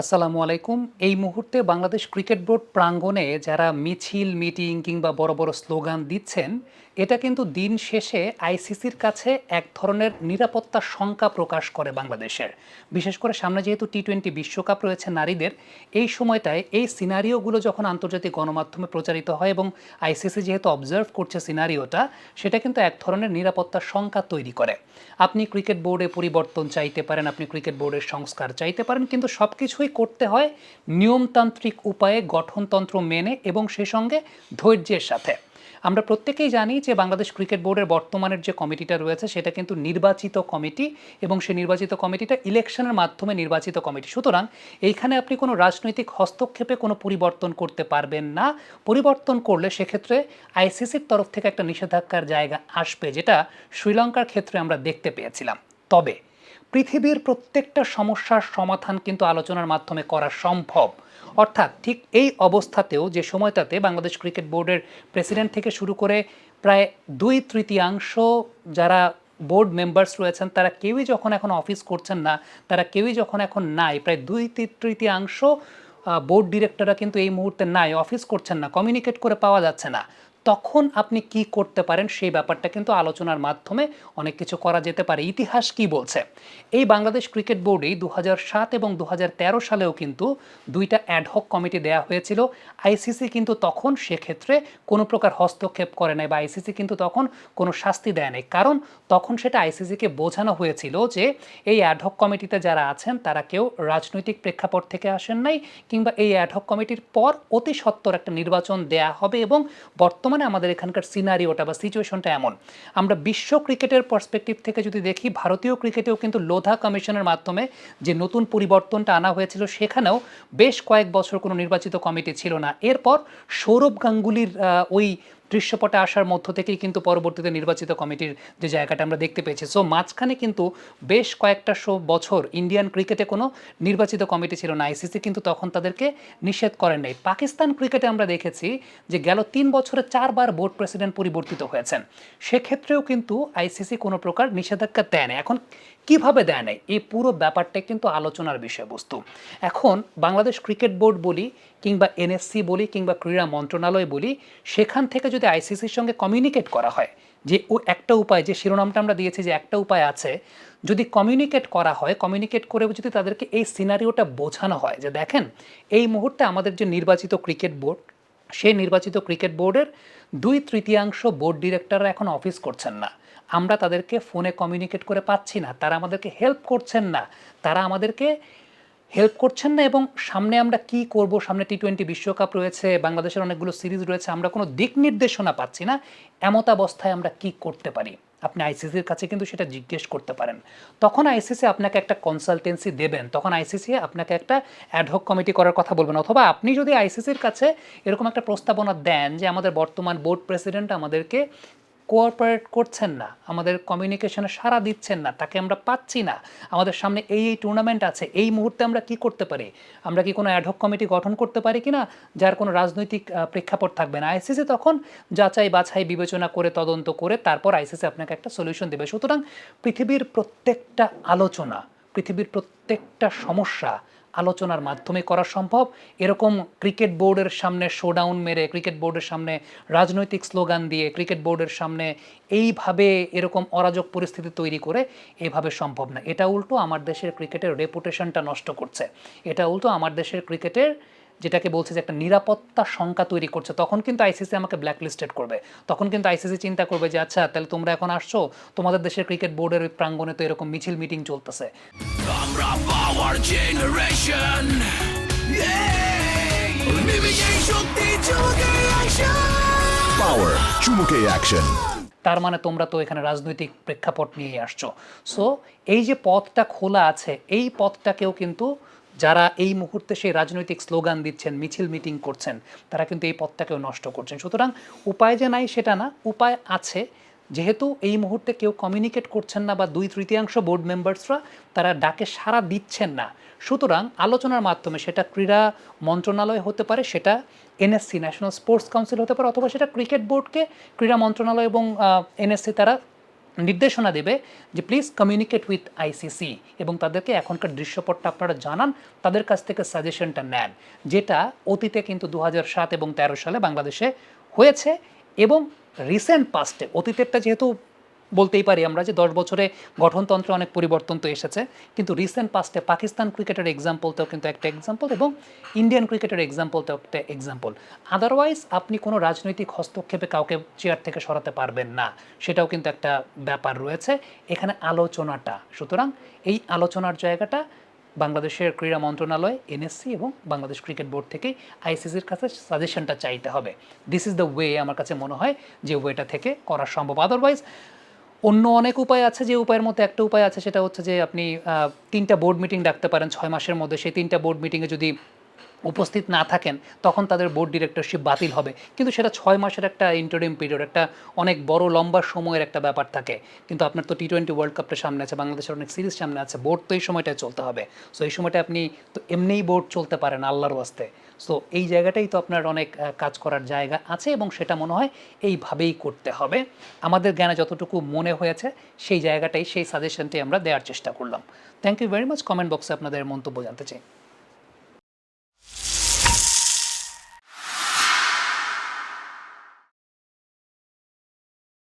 আসসালামু আলাইকুম। এই মুহূর্তে বাংলাদেশ ক্রিকেট বোর্ড প্রাঙ্গণে যারা মিছিল, মিটিং কিংবা বড় বড় স্লোগান দিচ্ছেন, এটা কিন্তু দিন শেষে আইসিসির কাছে এক ধরনের নিরাপত্তা শঙ্কা প্রকাশ করে বাংলাদেশের। বিশেষ করে সামনে যেহেতু টি টোয়েন্টি বিশ্বকাপ রয়েছে নারীদের, এই সময়টায় এই সিনারিওগুলো যখন আন্তর্জাতিক গণমাধ্যমে প্রচারিত হয় এবং আইসিসি যেহেতু অবজার্ভ করছে সিনারিওটা, সেটা কিন্তু এক ধরনের নিরাপত্তা শঙ্কা তৈরি করে। আপনি ক্রিকেট বোর্ডে পরিবর্তন চাইতে পারেন, আপনি ক্রিকেট বোর্ডের সংস্কার চাইতে পারেন, কিন্তু সব কিছুই করতে হয় নিয়মতান্ত্রিক উপায়ে গঠনতন্ত্র মেনে এবং সে সঙ্গে ধৈর্যের সাথে। আমরা প্রত্যেকেই জানি যে বাংলাদেশ ক্রিকেট বোর্ডের বর্তমানের যে কমিটিটা রয়েছে, সেটা কিন্তু নির্বাচিত কমিটি এবং সেই নির্বাচিত কমিটিটা ইলেকশনের মাধ্যমে নির্বাচিত কমিটি। সুতরাং এইখানে আপনি কোনো রাজনৈতিক হস্তক্ষেপে কোনো পরিবর্তন করতে পারবেন না। পরিবর্তন করলে সেক্ষেত্রে আইসিসির তরফ থেকে একটা নিষেধাজ্ঞার জায়গা আসবে, যেটা শ্রীলঙ্কার ক্ষেত্রে আমরা দেখতে পেয়েছিলাম। তবে পৃথিবীর প্রত্যেকটা সমস্যার সমাধান কিন্তু আলোচনার মাধ্যমে করা সম্ভব। অর্থাৎ ঠিক এই অবস্থাতেও যে সময়টাতে বাংলাদেশ ক্রিকেট বোর্ডের প্রেসিডেন্ট থেকে শুরু করে প্রায় দুই তৃতীয়াংশ যারা বোর্ড মেম্বার্স রয়েছেন, তারা কেউই যখন এখন অফিস করছেন না, তারা কেউই যখন এখন নাই, প্রায় দুই তৃতীয়াংশ বোর্ড ডিরেক্টররা কিন্তু এই মুহূর্তে নাই, অফিস করছেন না, কমিউনিকেট করে পাওয়া যাচ্ছে না। তখন আপনি কি করতে পারেন সেই ব্যাপারটা কিন্তু আলোচনার মাধ্যমে অনেক কিছু করা যেতে পারে। ইতিহাস কি বলছে? এই বাংলাদেশ ক্রিকেট বোর্ডেই দু সাত এবং দু হাজার তেরো সালেও কিন্তু দুইটা অ্যাডহক কমিটি দেয়া হয়েছিল। আইসিসি কিন্তু তখন সেক্ষেত্রে কোনো প্রকার হস্তক্ষেপ করে নাই বা আইসিসি কিন্তু তখন কোনো শাস্তি দেয় নাই। কারণ তখন সেটা আইসিসিকে বোঝানো হয়েছিল যে এই অ্যাডহক কমিটিতে যারা আছেন, তারা কেউ রাজনৈতিক প্রেক্ষাপট থেকে আসেন নাই কিংবা এই অ্যাডহক কমিটির পর অতি সত্বর একটা নির্বাচন দেয়া হবে এবং বর্তমানে আমাদের এখানকার সিনারিওটা বা সিচুয়েশনটা এমন। আমরা বিশ্ব ক্রিকেটের পার্সপেক্টিভ থেকে যদি দেখি, ভারতীয় ক্রিকেটেও কিন্তু লোধা কমিশনের মাধ্যমে যে নতুন পরিবর্তনটা আনা হয়েছিল, সেখানেও বেশ কয়েক বছর কোনো নির্বাচিত কমিটি ছিল না। এরপর সৌরভ গাঙ্গুলির ওই দৃশ্যপটে আসার মধ্য থেকেই কিন্তু পরবর্তীতে নির্বাচিত কমিটির যে জায়গাটা আমরা দেখতে পেয়েছি। সো মাঝখানে কিন্তু বেশ কয়েকটা শো বছর ইন্ডিয়ান ক্রিকেটে কোনো নির্বাচিত কমিটি ছিল না। আইসিসি কিন্তু তখন তাদেরকে নিষেধ করেন নাই। পাকিস্তান ক্রিকেটে আমরা দেখেছি যে গেল তিন বছরে চারবার বোর্ড প্রেসিডেন্ট পরিবর্তিত হয়েছেন। সেক্ষেত্রেও কিন্তু আইসিসি কোনো প্রকার নিষেধাজ্ঞা দেয় না এখন কীভাবে দেয় নাই? এই পুরো ব্যাপারটা কিন্তু আলোচনার বিষয়বস্তু। এখন বাংলাদেশ ক্রিকেট বোর্ড বলি কিংবা এনএসসি বলি কিংবা ক্রীড়া মন্ত্রণালয় বলি, সেখান থেকে যদি আইসিসির সঙ্গে কমিউনিকেট করা হয়। যে ও একটা উপায়, যে শিরোনামটা আমরা দিয়েছি যে একটা উপায় আছে, যদি কমিউনিকেট করা হয় কমিউনিকেট করে যদি তাদেরকে এই সিনারিওটা বোঝানো হয়, যে দেখেন, এই মুহূর্তে আমাদের যে নির্বাচিত ক্রিকেট বোর্ড সেই নির্বাচিত ক্রিকেট বোর্ডের দুই তৃতীয়াংশ বোর্ড ডিরেক্টররা এখন অফিস করছেন না। আমরা তাদেরকে ফোনে কমিউনিকেট করে পাচ্ছি না। তারা আমাদেরকে হেল্প করছেন না। তারা আমাদেরকে হেল্প করছেন না এবং সামনে আমরা কি করব? সামনে টি টোয়েন্টি বিশ্বকাপ রয়েছে, বাংলাদেশের অনেকগুলো সিরিজ রয়েছে, আমরা কোনো দিক নির্দেশনা পাচ্ছি না। এমত অবস্থায় আমরা কি করতে পারি? আপনি আইসিসির কাছে কিন্তু সেটা জিজ্ঞেস করতে পারেন। তখন আইসিসি আপনাকে একটা কনসালটেন্সি দেবেন। তখন আইসিসি আপনাকে একটা অ্যাডহক কমিটি করার কথা বলবেন। অথবা আপনি যদি আইসিসির কাছে এরকম একটা প্রস্তাবনা দেন যে আমাদের বর্তমান বোর্ড প্রেসিডেন্ট আমাদেরকে কোঅপারেট করছেন না, আমাদের কমিউনিকেশনে সাড়া দিচ্ছেন না, তাকে আমরা পাচ্ছি না। আমাদের সামনে এই এই টুর্নামেন্ট আছে, এই মুহূর্তে আমরা কি করতে পারি? আমরা কি কোনো অ্যাডহক কমিটি গঠন করতে পারি কি না যার কোনো রাজনৈতিক প্রেক্ষাপট থাকবে না। আইসিসি তখন যাচাই বাছাই বিবেচনা করে, তদন্ত করে, তারপর আইসিসি আপনাকে একটা সলিউশন দেবে। সুতরাং পৃথিবীর প্রত্যেকটা আলোচনা, পৃথিবীর প্রত্যেকটা সমস্যা আলোচনার মাধ্যমে করা সম্ভব। এরকম ক্রিকেট বোর্ডের সামনে শোডাউন মেরে, ক্রিকেট বোর্ডের সামনে রাজনৈতিক স্লোগান দিয়ে, ক্রিকেট বোর্ডের সামনে এইভাবে এরকম অরাজক পরিস্থিতি তৈরি করে এভাবে সম্ভব না। এটা উল্টো আমার দেশের ক্রিকেটের রেপুটেশনটা নষ্ট করছে। এটা উল্টো আমার দেশের ক্রিকেটের যেটাকে বলছে যে একটা নিরাপত্তা শঙ্কা তৈরি করছে তখন কিন্তু আইসিসি আমাকে ব্ল্যাকলিস্টেড করবে। তখন কিন্তু আইসিসি চিন্তা করবে যে আচ্ছা তাহলে তোমরা এখন আসছো? তোমাদের দেশের ক্রিকেট বোর্ডের ওই প্রাঙ্গণে তো এরকম মিছিল মিটিং চলতেছে। আমরা পাওয়ার জেনারেশন শক্তি চোখে চুমুকে অ্যাকশন তার মানে তোমরা তো এখানে রাজনৈতিক প্রেক্ষাপট নিয়ে আসছো। সো এই যে পথটা খোলা আছে এই পথটাকেও কিন্তু যারা এই মুহূর্তে সেই রাজনৈতিক স্লোগান দিচ্ছেন, মিছিল মিটিং করছেন, তারা কিন্তু এই পথটাকেও নষ্ট করছেন। সুতরাং উপায় যে নাই সেটা না, উপায় আছে। যেহেতু এই মুহূর্তে কেউ কমিউনিকেট করছেন না বা দুই তৃতীয়াংশ বোর্ড মেম্বার্সরা তারা ডাকে সাড়া দিচ্ছেন না। সুতরাং আলোচনার মাধ্যমে সেটা ক্রীড়া মন্ত্রণালয় হতে পারে, সেটা এনএসসি ন্যাশনাল স্পোর্টস কাউন্সিল হতে পারে, অথবা সেটা ক্রিকেট বোর্ডকে ক্রীড়া মন্ত্রণালয় এবং এনএসসি তারা নির্দেশনা দেবে যে প্লিজ কমিউনিকেট উইথ আইসিসি এবং তাদেরকে এখনকার দৃশ্যপটটা আপনারা জানান, তাদের কাছ থেকে সাজেশনটা নেন, যেটা অতীতে কিন্তু দু সাত এবং তেরো সালে বাংলাদেশে হয়েছে এবং রিসেন্ট পাস্টে অতীতেরটা যেহেতু বলতেই পারি আমরা যে দশ বছরে গঠনতন্ত্রে অনেক পরিবর্তন তো এসেছে। কিন্তু রিসেন্ট পাস্টে পাকিস্তান ক্রিকেটের এক্সাম্পলতেও কিন্তু একটা এক্সাম্পল এবং ইন্ডিয়ান ক্রিকেটের এক্সাম্পলতেও একটা এক্সাম্পল আদারওয়াইজ আপনি কোনো রাজনৈতিক হস্তক্ষেপে কাউকে চেয়ার থেকে সরাতে পারবেন না। সেটাও কিন্তু একটা ব্যাপার রয়েছে। এখানে আলোচনাটা, সুতরাং এই আলোচনার জায়গাটা বাংলাদেশের ক্রীড়া মন্ত্রণালয় এনএসসি এবং বাংলাদেশ ক্রিকেট বোর্ড থেকে আইসিসির কাছে সাজেশনটা চাইতে হবে। দিস ইজ দ্য ওয়ে আমার কাছে মনে হয় যে ওয়েটা থেকে করা সম্ভব। আদারওয়াইজ অন্য অনেক উপায় আছে যে উপায়ের মধ্যে একটা উপায় আছে, সেটা হচ্ছে যে আপনি তিনটা বোর্ড মিটিং ডাকতে পারেন ছয় মাসের মধ্যে। সেই তিনটা বোর্ড মিটিংয়ে যদি উপস্থিত না থাকেন, তখন তাদের বোর্ড ডিরেক্টরশিপ বাতিল হবে। কিন্তু সেটা ছয় মাসের একটা ইন্টারিম পিরিয়ড একটা অনেক বড়, লম্বা সময়ের একটা ব্যাপার থাকে। কিন্তু আপনার তো টি টোয়েন্টি ওয়ার্ল্ড কাপটা সামনে আছে, বাংলাদেশের অনেক সিরিজ সামনে আছে বোর্ড তো এই সময়টায় চলতে হবে। সো এই সময়টা আপনি তো এমনিই বোর্ড চলতে পারেন আল্লাহর ওয়াস্তে। সো এই জায়গাটাই তো আপনার অনেক কাজ করার জায়গা আছে এবং সেটা মনে হয় এইভাবেই করতে হবে। আমাদের জ্ঞানে যতটুকু মনে হয়েছে, সেই জায়গাটাই, সেই সাজেশনটাই আমরা দেওয়ার চেষ্টা করলাম। Thank you very much comment বক্সে আপনাদের মন্তব্য জানতে চাই।